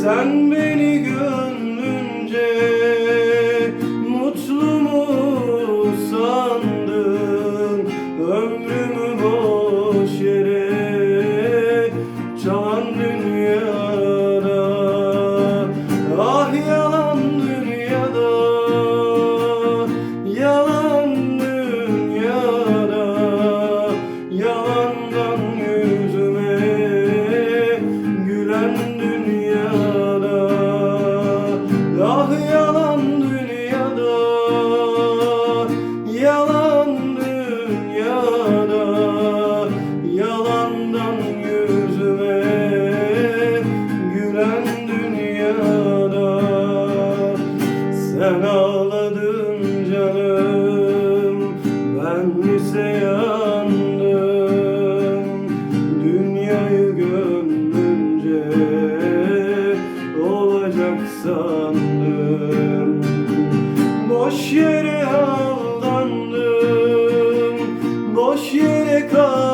Sen beni gönlünce Yüzüme Gülen dünyada. Sen ağladın canım Ben ise yandım. Dünyayı gönlünce Olacak sandım. Boş yere aldandım Boş yere kandım